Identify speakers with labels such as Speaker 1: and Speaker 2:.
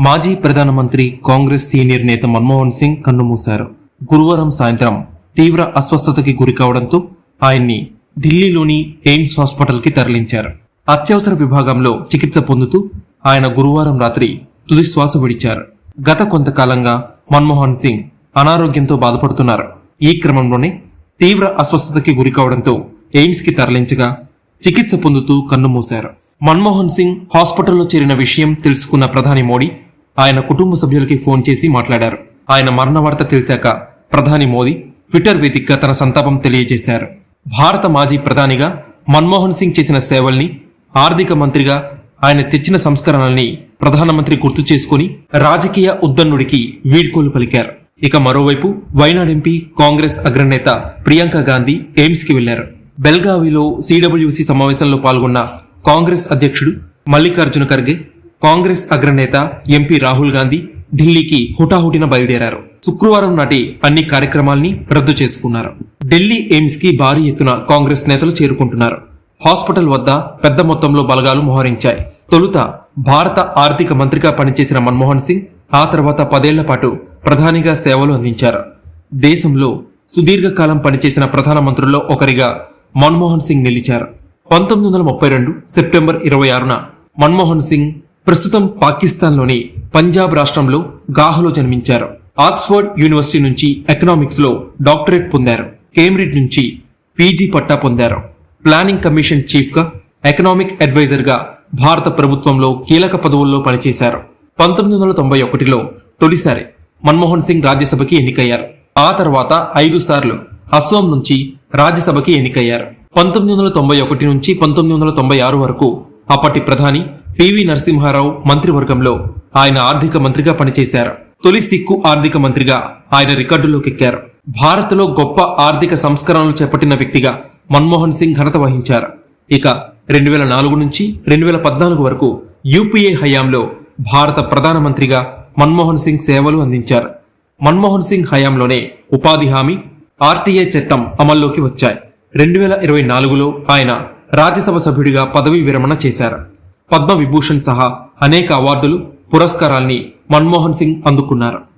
Speaker 1: మాజీ ప్రధానమంత్రి కాంగ్రెస్ సీనియర్ నేత మన్మోహన్ సింగ్ కన్నుమూశారు. గురువారం సాయంత్రం తీవ్ర అస్వస్థతకి గురి కావడంతో ఆయన్ని ఢిల్లీలోని ఎయిమ్స్ హాస్పిటల్కి తరలించారు. అత్యవసర విభాగంలో చికిత్స పొందుతూ ఆయన గురువారం రాత్రి తుదిశ్వాస విడిచారు. గత కొంతకాలంగా మన్మోహన్ సింగ్ అనారోగ్యంతో బాధపడుతున్నారు. ఈ క్రమంలోనే తీవ్ర అస్వస్థతకి గురి కావడంతో ఎయిమ్స్కి తరలించగా చికిత్స పొందుతూ కన్నుమూశారు. మన్మోహన్ సింగ్ హాస్పిటల్లో చేరిన విషయం తెలుసుకున్న ప్రధాని మోడీ ఆయన కుటుంబ సభ్యులకి ఫోన్ చేసి మాట్లాడారు. ఆయన మరణ వార్త తెలిసాక ప్రధాని మోదీ ట్విట్టర్ వేదికగా తన సంతాపం తెలియజేశారు. భారత మాజీ ప్రధానిగా మన్మోహన్ సింగ్ చేసిన సేవల్ని ఆర్థిక మంత్రిగా ఆయన తెచ్చిన సంస్కరణల్ని ప్రధానమంత్రి గుర్తు చేసుకుని రాజకీయ ఉద్దన్నుడికి వీడ్కోలు పలికారు. ఇక మరోవైపు వైనాడ్ ఎంపీ కాంగ్రెస్ అగ్రనేత ప్రియాంక గాంధీ ఎయిమ్స్కి వెళ్ళారు. బెల్గావిలో సిడబ్ల్యూసి సమావేశంలో పాల్గొన్న కాంగ్రెస్ అధ్యక్షుడు మల్లికార్జున ఖర్గే కాంగ్రెస్ అగ్రనేత ఎంపీ రాహుల్ గాంధీ ఢిల్లీకి హుటాహుటిన బయలుదేరారు. శుక్రవారం నాటి అన్ని కార్యక్రమాల్ని రద్దు చేసుకున్నారు. ఢిల్లీ ఎయిమ్స్కి భారీ ఎత్తున కాంగ్రెస్ నేతలు చేరుకుంటున్నారు. హాస్పిటల్ వద్ద పెద్ద మొత్తంలో బలగాలు మోహరించాయి. తొలుత భారత ఆర్థిక మంత్రిగా పనిచేసిన మన్మోహన్ సింగ్ ఆ తర్వాత పదేళ్ళ పాటు ప్రధానిగా సేవలు అందించారు. దేశంలో సుదీర్ఘకాలం పనిచేసిన ప్రధానమంత్రుల్లో ఒకరిగా మన్మోహన్ సింగ్ నిలిచారు. పంతొమ్మిది వందల ముప్పై రెండు సెప్టెంబర్ ఇరవై ఆరున మన్మోహన్ సింగ్ ప్రస్తుతం పాకిస్తాన్లోని పంజాబ్ రాష్ట్రంలో గాహలో జన్మించారు. ఆక్స్ఫర్డ్ యూనివర్సిటీ నుంచి ఎకనామిక్స్లో డాక్టరేట్ పొందారు. కేంబ్రిడ్జ్ నుంచి పీజీ పట్టా పొందారు. ప్లానింగ్ కమిషన్ చీఫ్గా ఎకనామిక్ అడ్వైజర్గా భారత ప్రభుత్వంలో కీలక పదవుల్లో పనిచేశారు. పంతొమ్మిది వందల తొంభై ఒకటిలో తొలిసారి మన్మోహన్ సింగ్ రాజ్యసభకి ఎన్నికయ్యారు. ఆ తర్వాత ఐదు సార్లు అస్సోం నుంచి రాజ్యసభకి ఎన్నికయ్యారు. పంతొమ్మిది వందల తొంభై ఒకటి నుంచి పంతొమ్మిది వందల తొంభై ఆరు వరకు అప్పటి ప్రధాని పివి నరసింహారావు మంత్రివర్గంలో ఆయన ఆర్థిక మంత్రిగా పనిచేశారు. తొలి సిక్కు ఆర్థిక మంత్రిగా ఆయన రికార్డులోకెక్కారు. భారత్లో గొప్ప ఆర్థిక సంస్కరణలు చేపట్టిన వ్యక్తిగా మన్మోహన్ సింగ్ ఘనత వహించారు. ఇక రెండు వేల నాలుగు నుంచి రెండు వేల పద్నాలుగు వరకు యూపీఏ హయాంలో భారత ప్రధానమంత్రిగా మన్మోహన్ సింగ్ సేవలు అందించారు. మన్మోహన్ సింగ్ హయాంలోనే ఉపాధి హామీ ఆర్టీఐ చట్టం అమల్లోకి వచ్చాయి. రెండు వేల ఇరవై నాలుగులో ఆయన రాజ్యసభ సభ్యుడిగా పదవీ విరమణ చేశారు. పద్మ విభూషణ్ సహా అనేక అవార్డులు పురస్కారాల్ని మన్మోహన్ సింగ్ అందుకున్నారు.